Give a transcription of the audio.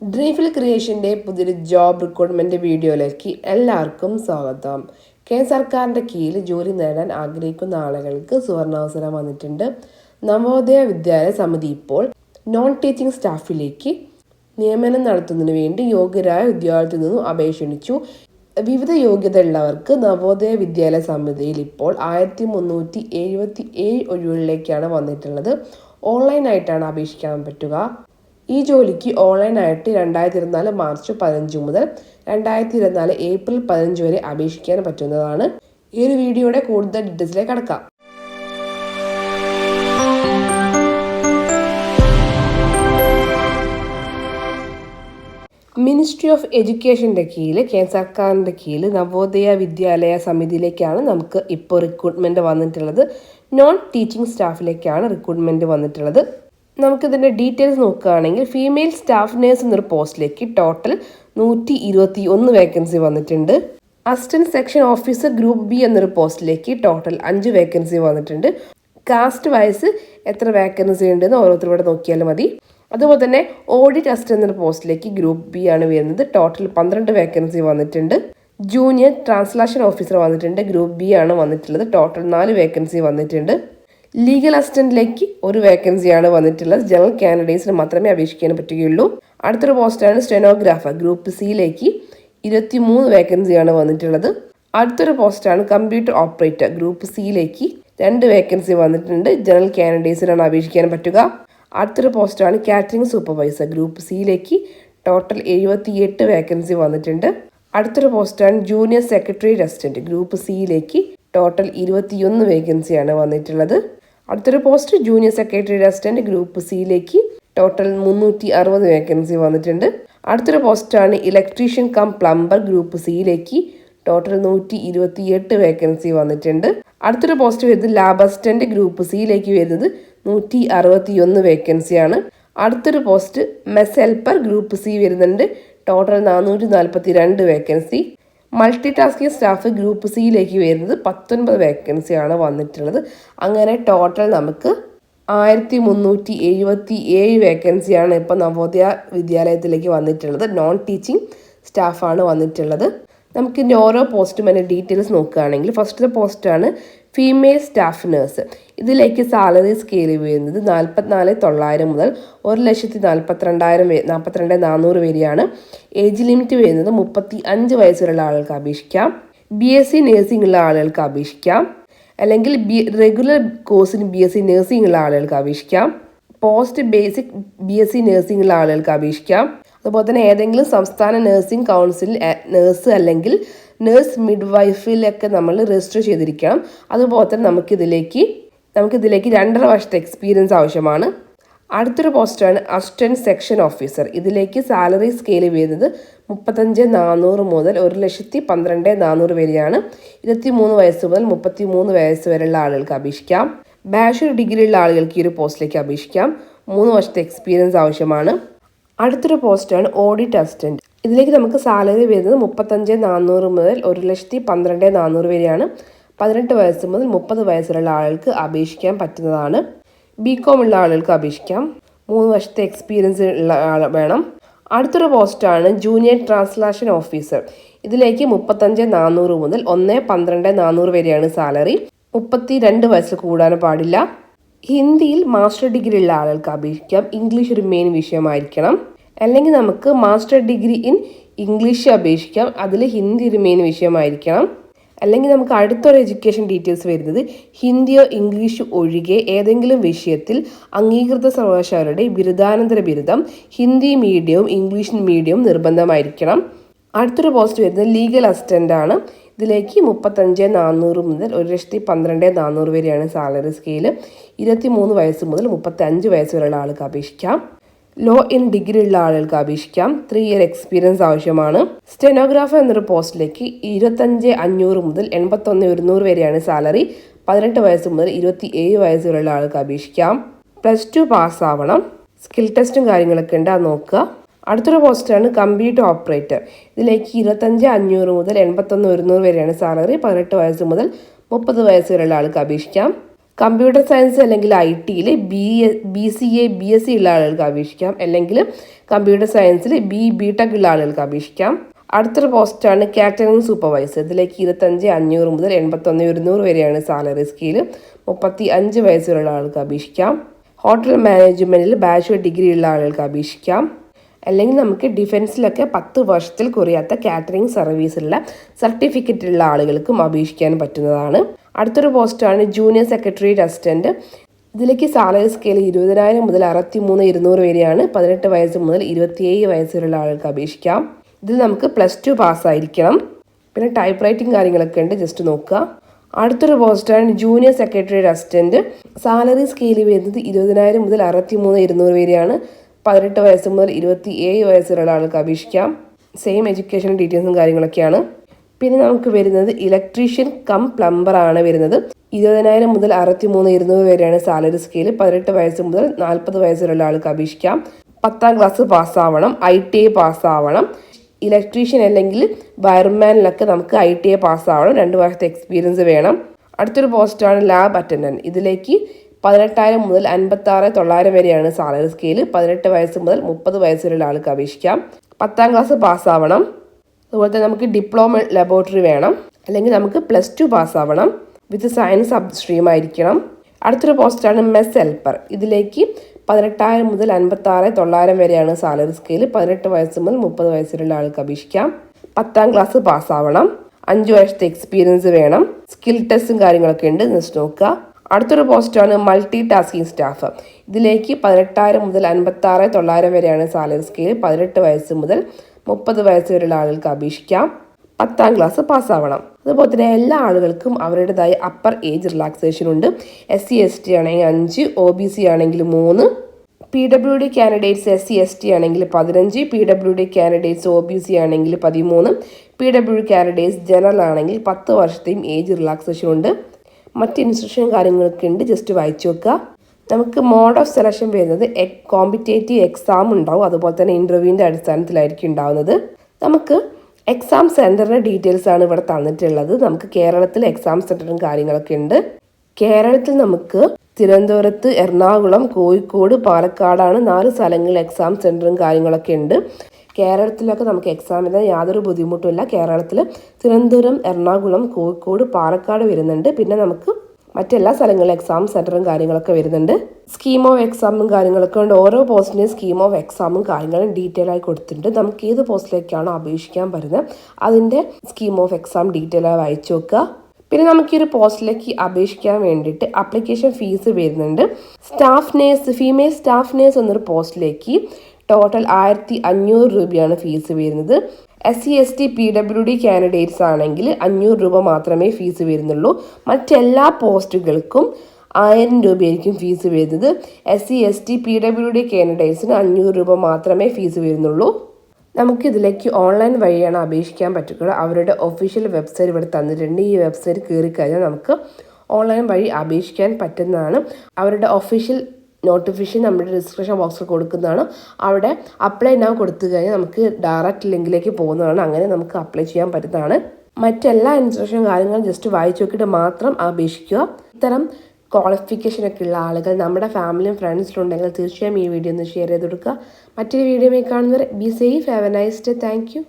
ഡ്രീഫിൽ ക്രിയേഷന്റെ പുതിയൊരു job recruitment വീഡിയോയിലേക്ക് എല്ലാവർക്കും സ്വാഗതം. കേന്ദ്ര സർക്കാരിന്റെ കീഴിൽ ജോലി നേടാൻ ആഗ്രഹിക്കുന്ന ആളുകൾക്ക് സുവർണാവസരം വന്നിട്ടുണ്ട്. നവോദയ വിദ്യാലയ സമിതി ഇപ്പോൾ നോൺ ടീച്ചിങ് സ്റ്റാഫിലേക്ക് നിയമനം നടത്തുന്നതിന് വേണ്ടി യോഗ്യരായ ഉദ്യോഗത്തിൽ നിന്നും അപേക്ഷ ക്ഷണിച്ചു വിവിധ യോഗ്യത ഉള്ളവർക്ക് നവോദയ വിദ്യാലയ സമിതിയിൽ ഇപ്പോൾ ആയിരത്തി മുന്നൂറ്റി എഴുപത്തി ഏഴ് ഒഴിവുകളിലേക്കാണ് വന്നിട്ടുള്ളത്. ഓൺലൈനായിട്ടാണ് അപേക്ഷിക്കാൻ പറ്റുക. ഈ ജോലിക്ക് ഓൺലൈനായിട്ട് രണ്ടായിരത്തി ഇരുപത്തിനാല് മാർച്ച് പതിനഞ്ച് മുതൽ രണ്ടായിരത്തി ഇരുപത്തിനാല് ഏപ്രിൽ പതിനഞ്ച് വരെ അപേക്ഷിക്കാൻ പറ്റുന്നതാണ്. ഈ ഒരു വീഡിയോയുടെ കൂടുതൽ ഡീറ്റെയിൽസിലേക്ക് കടക്കാം. മിനിസ്ട്രി ഓഫ് എഡ്യൂക്കേഷന്റെ കീഴിൽ കേന്ദ്ര സർക്കാരിന്റെ കീഴിൽ നവോദയ വിദ്യാലയ സമിതിയിലേക്കാണ് നമുക്ക് ഇപ്പോൾ റിക്രൂട്ട്മെന്റ് വന്നിട്ടുള്ളത്. നോൺ ടീച്ചിങ് സ്റ്റാഫിലേക്കാണ് റിക്രൂട്ട്മെന്റ് വന്നിട്ടുള്ളത്. നമുക്കിതിന്റെ ഡീറ്റെയിൽസ് നോക്കുകയാണെങ്കിൽ ഫീമെയിൽ സ്റ്റാഫ് നേഴ്സ് എന്നൊരു പോസ്റ്റിലേക്ക് ടോട്ടൽ നൂറ്റി ഇരുപത്തി ഒന്ന് വേക്കൻസി വന്നിട്ടുണ്ട്. Assistant section officer group B എന്നൊരു പോസ്റ്റിലേക്ക് ടോട്ടൽ അഞ്ച് വേക്കൻസി വന്നിട്ടുണ്ട്. കാസ്റ്റ് വൈസ് എത്ര വേക്കൻസി ഉണ്ടെന്ന് ഓരോരുത്തരും കൂടെ നോക്കിയാൽ മതി. അതുപോലെ തന്നെ ഓഡിറ്റ് അസിസ്റ്റന്റ് എന്നൊരു പോസ്റ്റിലേക്ക് ഗ്രൂപ്പ് ബി ആണ് വരുന്നത്. ടോട്ടൽ പന്ത്രണ്ട് വേക്കൻസി വന്നിട്ടുണ്ട്. ജൂനിയർ ട്രാൻസ്ലേഷൻ ഓഫീസർ വന്നിട്ടുണ്ട്. ഗ്രൂപ്പ് ബി ആണ് വന്നിട്ടുള്ളത്. ടോട്ടൽ നാല് വേക്കൻസി വന്നിട്ടുണ്ട്. ലീഗൽ അസിസ്റ്റന്റിലേക്ക് ഒരു വേക്കൻസിയാണ് വന്നിട്ടുള്ളത്. ജനറൽ കാൻഡിഡേറ്റ്സിന് മാത്രമേ അപേക്ഷിക്കാൻ പറ്റുകയുള്ളൂ. അടുത്തൊരു പോസ്റ്റാണ് സ്റ്റെനോഗ്രാഫർ ഗ്രൂപ്പ് സിയിലേക്ക് മൂന്ന് വേക്കൻസിയാണ് വന്നിട്ടുള്ളത്. അടുത്തൊരു പോസ്റ്റാണ് കമ്പ്യൂട്ടർ ഓപ്പറേറ്റർ ഗ്രൂപ്പ് സിയിലേക്ക് രണ്ട് വേക്കൻസി വന്നിട്ടുണ്ട്. ജനറൽ കാൻഡിഡേറ്റ്സിനാണ് അപേക്ഷിക്കാൻ പറ്റുക. അടുത്തൊരു പോസ്റ്റാണ് കാറ്ററിംഗ് സൂപ്പർവൈസർ ഗ്രൂപ്പ് സിയിലേക്ക് ടോട്ടൽ എഴുപത്തി എട്ട് വേക്കൻസി വന്നിട്ടുണ്ട്. അടുത്തൊരു പോസ്റ്റാണ് ജൂനിയർ സെക്രട്ടറി അസിസ്റ്റന്റ് ഗ്രൂപ്പ് സിയിലേക്ക് ടോട്ടൽ ഇരുപത്തിയൊന്ന് വേക്കൻസിയാണ് വന്നിട്ടുള്ളത്. അടുത്തൊരു post junior secretary assistant group സിയിലേക്ക് ടോട്ടൽ മുന്നൂറ്റി അറുപത് വേക്കൻസി വന്നിട്ടുണ്ട്. അടുത്തൊരു പോസ്റ്റാണ് ഇലക്ട്രീഷ്യൻ കം പ്ലംബർ ഗ്രൂപ്പ് സിയിലേക്ക് ടോട്ടൽ നൂറ്റി ഇരുപത്തി എട്ട് വേക്കൻസി വന്നിട്ടുണ്ട്. അടുത്തൊരു പോസ്റ്റ് വരുന്നത് ലാബ് അസിസ്റ്റന്റ് ഗ്രൂപ്പ് സിയിലേക്ക് വരുന്നത് നൂറ്റി അറുപത്തി ഒന്ന് വേക്കൻസിയാണ്. അടുത്തൊരു post mess helper group C വരുന്നുണ്ട്. ടോട്ടൽ നാനൂറ്റി നാൽപ്പത്തി രണ്ട് vacancy. Multi tasking staff group സിയിലേക്ക് വരുന്നത് പത്തൊൻപത് വേക്കൻസിയാണ് വന്നിട്ടുള്ളത്. അങ്ങനെ ടോട്ടൽ നമുക്ക് ആയിരത്തി മുന്നൂറ്റി എഴുപത്തി ഏഴ് വേക്കൻസിയാണ് ഇപ്പോൾ നവോദയ വിദ്യാലയത്തിലേക്ക് വന്നിട്ടുള്ളത്. നോൺ ടീച്ചിങ് സ്റ്റാഫാണ് വന്നിട്ടുള്ളത്. നമുക്ക് ഇതിന്റെ ഓരോ പോസ്റ്റും അതിന്റെ ഡീറ്റെയിൽസ് നോക്കുകയാണെങ്കിൽ ഫസ്റ്റത്തെ പോസ്റ്റാണ് ഫീമെയിൽ സ്റ്റാഫ് നേഴ്സ് ഇതിലേക്ക് സാലറി സ്കെയിൽ വരുന്നത് നാൽപ്പത്തിനാല് തൊള്ളായിരം മുതൽ ഒരു ലക്ഷത്തി നാൽപ്പത്തിരണ്ടായിരം നാൽപ്പത്തിരണ്ട് നാനൂറ് വരെയാണ്. ഏജ് ലിമിറ്റ് വരുന്നത് മുപ്പത്തി അഞ്ച് വയസ്സുള്ള ആളുകൾക്ക് അപേക്ഷിക്കാം. ബി എസ് സി നേഴ്സിംഗ് ഉള്ള ആളുകൾക്ക് അപേക്ഷിക്കാം. അല്ലെങ്കിൽ ബി റെഗുലർ കോഴ്സിന് ബി എസ് സി നേഴ്സിംഗ് ഉള്ള ആളുകൾക്ക് അപേക്ഷിക്കാം. Post basic B S C nursing ഉള്ള ആളുകൾക്ക് അപേക്ഷിക്കാം. അതുപോലെ തന്നെ ഏതെങ്കിലും സംസ്ഥാന നഴ്സിംഗ് കൗൺസിൽ നേഴ്സ് അല്ലെങ്കിൽ നേഴ്സ് മിഡ് വൈഫിലൊക്കെ നമ്മൾ രജിസ്റ്റർ ചെയ്തിരിക്കണം. അതുപോലെ തന്നെ നമുക്കിതിലേക്ക് നമുക്കിതിലേക്ക് രണ്ടര വർഷത്തെ എക്സ്പീരിയൻസ് ആവശ്യമാണ്. അടുത്തൊരു പോസ്റ്റാണ് അസിസ്റ്റന്റ് സെക്ഷൻ ഓഫീസർ ഇതിലേക്ക് സാലറി സ്കെയിൽ വരുന്നത് മുപ്പത്തഞ്ച് നാനൂറ് മുതൽ ഒരു ലക്ഷത്തി പന്ത്രണ്ട് നാനൂറ് വരെയാണ്. ഇരുപത്തി മൂന്ന് വയസ്സ് മുതൽ മുപ്പത്തി മൂന്ന് വയസ്സ് വരെയുള്ള ആളുകൾക്ക് അപേക്ഷിക്കാം. ബാച്ചുലർ ഡിഗ്രി ഉള്ള ആളുകൾക്ക് ഈ ഒരു പോസ്റ്റിലേക്ക് അപേക്ഷിക്കാം. മൂന്ന് വർഷത്തെ എക്സ്പീരിയൻസ് ആവശ്യമാണ്. അടുത്തൊരു പോസ്റ്റാണ് ഓഡിറ്റ് അസിസ്റ്റന്റ് ഇതിലേക്ക് നമുക്ക് സാലറി വരുന്നത് മുപ്പത്തഞ്ച് നാനൂറ് മുതൽ ഒരു ലക്ഷത്തി പന്ത്രണ്ട് നാനൂറ് വരെയാണ്. പതിനെട്ട് വയസ്സ് മുതൽ മുപ്പത് വയസ്സുള്ള ആളുകൾക്ക് അപേക്ഷിക്കാൻ പറ്റുന്നതാണ്. ബി കോം ഉള്ള ആളുകൾക്ക് അപേക്ഷിക്കാം. മൂന്ന് വർഷത്തെ എക്സ്പീരിയൻസ് ഉള്ള ആൾ വേണം. അടുത്തൊരു പോസ്റ്റാണ് ജൂനിയർ ട്രാൻസ്ലേഷൻ ഓഫീസർ ഇതിലേക്ക് മുപ്പത്തഞ്ച് നാനൂറ് മുതൽ ഒന്ന് പന്ത്രണ്ട് നാനൂറ് വരെയാണ് സാലറി മുപ്പത്തി രണ്ട് വയസ്സിൽ കൂടാൻ പാടില്ല. ഹിന്ദിയിൽ മാസ്റ്റർ ഡിഗ്രി ഉള്ള ആളുകൾക്ക് അപേക്ഷിക്കാം. ഇംഗ്ലീഷ് ഒരു മെയിൻ വിഷയമായിരിക്കണം. അല്ലെങ്കിൽ നമുക്ക് മാസ്റ്റർ ഡിഗ്രി ഇൻ ഇംഗ്ലീഷ് അപേക്ഷിക്കാം. അതിൽ ഹിന്ദി ഒരു മെയിൻ വിഷയമായിരിക്കണം. അല്ലെങ്കിൽ നമുക്ക് അടുത്തൊരു എഡ്യൂക്കേഷൻ ഡീറ്റെയിൽസ് വരുന്നത് ഹിന്ദിയോ ഇംഗ്ലീഷ് ഒഴികെ ഏതെങ്കിലും വിഷയത്തിൽ അംഗീകൃത സർവകലാശാലയുടെ ബിരുദാനന്തര ബിരുദം ഹിന്ദി മീഡിയവും ഇംഗ്ലീഷ് മീഡിയവും നിർബന്ധമായിരിക്കണം. അടുത്തൊരു പോസ്റ്റ് വരുന്നത് ലീഗൽ അസിസ്റ്റന്റ് ആണ്. ഇതിലേക്ക് മുപ്പത്തഞ്ച് നാനൂറ് മുതൽ ഒരു ലക്ഷത്തി പന്ത്രണ്ട് നാനൂറ് വരെയാണ് സാലറി സ്കെയിൽ ഇരുപത്തി മൂന്ന് വയസ്സ് മുതൽ മുപ്പത്തഞ്ച് വയസ്സ് വരെയുള്ള ആൾക്ക് അപേക്ഷിക്കാം. ലോ ഇൻ ഡിഗ്രി ഉള്ള ആളുകൾക്ക് അപേക്ഷിക്കാം. ത്രീ ഇയർ എക്സ്പീരിയൻസ് ആവശ്യമാണ്. സ്റ്റെനോഗ്രാഫർ എന്നൊരു പോസ്റ്റിലേക്ക് ഇരുപത്തഞ്ച് അഞ്ഞൂറ് മുതൽ എൺപത്തൊന്ന് ഒരുന്നൂറ് വരെയാണ് സാലറി പതിനെട്ട് വയസ്സ് മുതൽ ഇരുപത്തി ഏഴ് വയസ്സ് വരെയുള്ള ആൾക്ക് അപേക്ഷിക്കാം. പ്ലസ് ടു പാസ്സാവണം സ്കിൽ ടെസ്റ്റും കാര്യങ്ങളൊക്കെ ഉണ്ട്. അത് നോക്കുക. അടുത്തൊരു പോസ്റ്റാണ് കമ്പ്യൂട്ടർ ഓപ്പറേറ്റർ ഇതിലേക്ക് ഇരുപത്തഞ്ച് അഞ്ഞൂറ് മുതൽ എൺപത്തൊന്ന് ഒരുന്നൂറ് വരെയാണ് സാലറി പതിനെട്ട് വയസ്സ് മുതൽ മുപ്പത് വയസ്സ് വരെയുള്ള ആൾക്ക് അപേക്ഷിക്കാം. കമ്പ്യൂട്ടർ സയൻസ് അല്ലെങ്കിൽ ഐ ടിയിൽ B B C A B S C ഉള്ള ആളുകൾക്ക് അപേക്ഷിക്കാം. അല്ലെങ്കിൽ കമ്പ്യൂട്ടർ സയൻസിൽ ബി ബി ടെക് ഉള്ള ആളുകൾക്ക് അപേക്ഷിക്കാം. അടുത്തൊരു പോസ്റ്റാണ് കാറ്ററിംഗ് സൂപ്പർവൈസർ. ഇതിലേക്ക് ഇരുപത്തഞ്ച് അഞ്ഞൂറ് മുതൽ എൺപത്തൊന്ന് ഒരുന്നൂറ് വരെയാണ് സാലറി സ്കെയിൽ. മുപ്പത്തി അഞ്ച് വയസ്സുള്ള ആൾക്ക് അപേക്ഷിക്കാം. ഹോട്ടൽ മാനേജ്മെന്റിൽ ബാച്ചുലർ ഡിഗ്രി ഉള്ള ആളുകൾക്ക് അപേക്ഷിക്കാം. അല്ലെങ്കിൽ നമുക്ക് ഡിഫൻസിലൊക്കെ പത്ത് വർഷത്തിൽ കുറയാത്ത കാറ്ററിംഗ് സർവീസുള്ള സർട്ടിഫിക്കറ്റ് ഉള്ള ആളുകൾക്കും അപേക്ഷിക്കാൻ പറ്റുന്നതാണ്. അടുത്തൊരു പോസ്റ്റാണ് ജൂനിയർ സെക്രട്ടറി അസിസ്റ്റന്റ് ഇതിലേക്ക് സാലറി സ്കെയിൽ ഇരുപതിനായിരം മുതൽ അറുപത്തി മൂന്ന് ഇരുന്നൂറ് വരെയാണ് പതിനെട്ട് വയസ്സ് മുതൽ ഇരുപത്തിയേഴ് വയസ്സുള്ള ആളുകൾക്ക് അപേക്ഷിക്കാം. ഇതിൽ നമുക്ക് പ്ലസ് ടു പാസ്സായിരിക്കണം. പിന്നെ ടൈപ്പ് റൈറ്റിംഗ് കാര്യങ്ങളൊക്കെ ഉണ്ട് ജസ്റ്റ് നോക്കുക. അടുത്തൊരു പോസ്റ്റാണ് junior secretary assistant salary scale വരുന്നത് ഇരുപതിനായിരം മുതൽ അറുപത്തി മൂന്ന് ഇരുന്നൂറ് വരെയാണ് പതിനെട്ട് വയസ്സ് മുതൽ ഇരുപത്തി ഏഴ് വയസ്സുള്ള ആൾക്ക് അപേക്ഷിക്കാം സെയിം എഡ്യൂക്കേഷൻ ഡീറ്റെയിൽസും കാര്യങ്ങളൊക്കെയാണ്. പിന്നെ നമുക്ക് വരുന്നത് ഇലക്ട്രീഷ്യൻ കം പ്ലംബർ ആണ് വരുന്നത്. ഇരുപതിനായിരം മുതൽ അറുപത്തി മൂന്ന് ഇരുന്നൂറ് വരെയാണ് സാലറി സ്കെയിൽ പതിനെട്ട് വയസ്സ് മുതൽ നാൽപ്പത് വയസ്സുള്ള ആൾക്ക് അപേക്ഷിക്കാം. പത്താം ക്ലാസ് പാസ്സാവണം. ഐ ടി ഐ പാസ്സാവണം. ഇലക്ട്രീഷ്യൻ അല്ലെങ്കിൽ വയർമാനിലൊക്കെ നമുക്ക് ഐ ടി ഐ പാസ്സാവണം. രണ്ട് വർഷത്തെ എക്സ്പീരിയൻസ് വേണം. അടുത്തൊരു പോസ്റ്റാണ് ലാബ് അറ്റൻഡന്റ് ഇതിലേക്ക് പതിനെട്ടായിരം മുതൽ അൻപത്താറ് തൊള്ളായിരം വരെയാണ് സാലറി സ്കെയിൽ പതിനെട്ട് വയസ്സ് മുതൽ മുപ്പത് വയസ്സുള്ള ആൾക്ക് അപേക്ഷിക്കാം. പത്താം ക്ലാസ് പാസ്സാവണം. അതുപോലെ തന്നെ നമുക്ക് ഡിപ്ലോമ ലബോറട്ടറി വേണം. അല്ലെങ്കിൽ നമുക്ക് പ്ലസ് ടു പാസ്സാവണം വിത്ത് സയൻസ് സബ് സ്ട്രീം ആയിരിക്കണം. അടുത്തൊരു പോസ്റ്റാണ് മെസ് ഹെൽപ്പർ ഇതിലേക്ക് പതിനെട്ടായിരം മുതൽ അൻപത്താറ് തൊള്ളായിരം വരെയാണ് സാലറി സ്കെയിൽ പതിനെട്ട് വയസ്സ് മുതൽ മുപ്പത് വയസ്സിലുള്ള ആൾക്ക് അപേക്ഷിക്കാം. പത്താം ക്ലാസ് പാസ്സാവണം അഞ്ച് വർഷത്തെ എക്സ്പീരിയൻസ് വേണം. സ്കിൽ ടെസ്റ്റും കാര്യങ്ങളൊക്കെ ഉണ്ട്. ജസ്റ്റ് നോക്കുക. അടുത്തൊരു പോസ്റ്റാണ് മൾട്ടി ടാസ്കിംഗ് സ്റ്റാഫ് ഇതിലേക്ക് പതിനെട്ടായിരം മുതൽ അൻപത്താറ് തൊള്ളായിരം വരെയാണ് സാലറി സ്കെയിൽ പതിനെട്ട് വയസ്സ് മുതൽ മുപ്പത് വയസ്സ് വരെയുള്ള ആളുകൾക്ക് അപേക്ഷിക്കാം. പത്താം ക്ലാസ് പാസ്സാവണം. അതുപോലെ തന്നെ എല്ലാ ആളുകൾക്കും അവരുടേതായ അപ്പർ ഏജ് റിലാക്സേഷൻ ഉണ്ട്. എസ് സി എസ് ടി ആണെങ്കിൽ അഞ്ച് ഒ ബി സി ആണെങ്കിൽ മൂന്ന് P W D candidates S C S T ആണെങ്കിൽ പതിനഞ്ച് P W D candidates O B C ആണെങ്കിൽ പതിമൂന്ന് P W D candidates general ആണെങ്കിൽ പത്ത് വർഷത്തെയും ഏജ് റിലാക്സേഷൻ ഉണ്ട്. മറ്റ് ഇൻസ്ട്രക്ഷൻ കാര്യങ്ങളൊക്കെ ഉണ്ട്. ജസ്റ്റ് വായിച്ചു വെക്കുക നമുക്ക് മോഡ് ഓഫ് സെലക്ഷൻ വരുന്നത് കോമ്പറ്റേറ്റീവ് എക്സാം ഉണ്ടാവും. അതുപോലെ തന്നെ ഇന്റർവ്യൂവിന്റെ അടിസ്ഥാനത്തിലായിരിക്കും ഉണ്ടാവുന്നത്. നമുക്ക് എക്സാം സെന്ററിന്റെ ഡീറ്റെയിൽസ് ആണ് ഇവിടെ തന്നിട്ടുള്ളത്. നമുക്ക് കേരളത്തിൽ എക്സാം സെന്ററും കാര്യങ്ങളൊക്കെ ഉണ്ട്. കേരളത്തിൽ നമുക്ക് തിരുവനന്തപുരത്ത് എറണാകുളം കോഴിക്കോട് പാലക്കാടാണ് നാല് സ്ഥലങ്ങളിൽ എക്സാം സെന്ററും കാര്യങ്ങളൊക്കെ ഉണ്ട്. കേരളത്തിലൊക്കെ നമുക്ക് എക്സാം എഴുതാൻ യാതൊരു ബുദ്ധിമുട്ടുമില്ല കേരളത്തിൽ തിരുവനന്തപുരം എറണാകുളം കോഴിക്കോട് പാലക്കാട് വരുന്നുണ്ട്. പിന്നെ നമുക്ക് മറ്റെല്ലാ സ്ഥലങ്ങളിലും എക്സാം സെന്ററും കാര്യങ്ങളൊക്കെ വരുന്നുണ്ട്. സ്കീം ഓഫ് എക്സാമും കാര്യങ്ങളൊക്കെ ഉണ്ട്. ഓരോ പോസ്റ്റിന്റെയും സ്കീം ഓഫ് എക്സാമും കാര്യങ്ങളും ഡീറ്റെയിൽ ആയി കൊടുത്തിട്ടുണ്ട്. നമുക്ക് ഏത് പോസ്റ്റിലേക്കാണോ അപേക്ഷിക്കാൻ പറ്റുന്നത് അതിന്റെ സ്കീം ഓഫ് എക്സാം ഡീറ്റെയിൽ ആയി വായിച്ചു നോക്കുക പിന്നെ നമുക്ക് ഈ ഒരു പോസ്റ്റിലേക്ക് അപേക്ഷിക്കാൻ വേണ്ടിയിട്ട് അപ്ലിക്കേഷൻ ഫീസ് വരുന്നുണ്ട്. Staff nurse female staff nurse എന്നൊരു പോസ്റ്റിലേക്ക് ടോട്ടൽ ആയിരത്തി അഞ്ഞൂറ് രൂപയാണ് ഫീസ് വരുന്നത്. S C S T P W D candidates ആണെങ്കിൽ അഞ്ഞൂറ് രൂപ മാത്രമേ ഫീസ് വരുന്നുള്ളൂ. മറ്റെല്ലാ പോസ്റ്റുകൾക്കും ആയിരം രൂപയായിരിക്കും ഫീസ് വരുന്നത്. S C S T P W D കാൻഡിഡേറ്റ്സിന് അഞ്ഞൂറ് രൂപ മാത്രമേ ഫീസ് വരുന്നുള്ളൂ. നമുക്ക് ഇതിലേക്ക് ഓൺലൈൻ വഴിയാണ് അപേക്ഷിക്കാൻ പറ്റുക. അവരുടെ ഒഫീഷ്യൽ വെബ്സൈറ്റ് ഇവിടെ തന്നിട്ടുണ്ട്. ഈ വെബ്സൈറ്റ് കയറി കഴിഞ്ഞാൽ നമുക്ക് ഓൺലൈൻ വഴി അപേക്ഷിക്കാൻ പറ്റുന്നതാണ്. അവരുടെ ഒഫീഷ്യൽ നോട്ടിഫിക്കേഷൻ നമ്മുടെ ഡിസ്ക്രിപ്ഷൻ ബോക്സിൽ കൊടുക്കുന്നതാണ്. അവിടെ അപ്ലൈ നൗ കൊടുത്തു കഴിഞ്ഞാൽ നമുക്ക് ഡയറക്റ്റ് ലിങ്കിലേക്ക് പോകുന്നതാണ്. അങ്ങനെ നമുക്ക് അപ്ലൈ ചെയ്യാൻ പറ്റുന്നതാണ്. മറ്റെല്ലാ ഇൻസ്ട്രക്ഷൻ കാര്യങ്ങളും ജസ്റ്റ് വായിച്ചു നോക്കിയിട്ട് മാത്രം അപേക്ഷിക്കുക. ഇത്തരം ക്വാളിഫിക്കേഷൻ ഒക്കെ ഉള്ള ആളുകൾ നമ്മുടെ ഫാമിലിയും ഫ്രണ്ട്സിലുണ്ടെങ്കിൽ തീർച്ചയായും ഈ വീഡിയോ ഒന്ന് ഷെയർ ചെയ്ത് കൊടുക്കുക. മറ്റൊരു വീഡിയോയിൽ കാണുന്നവരെ be safe have a nice day thank you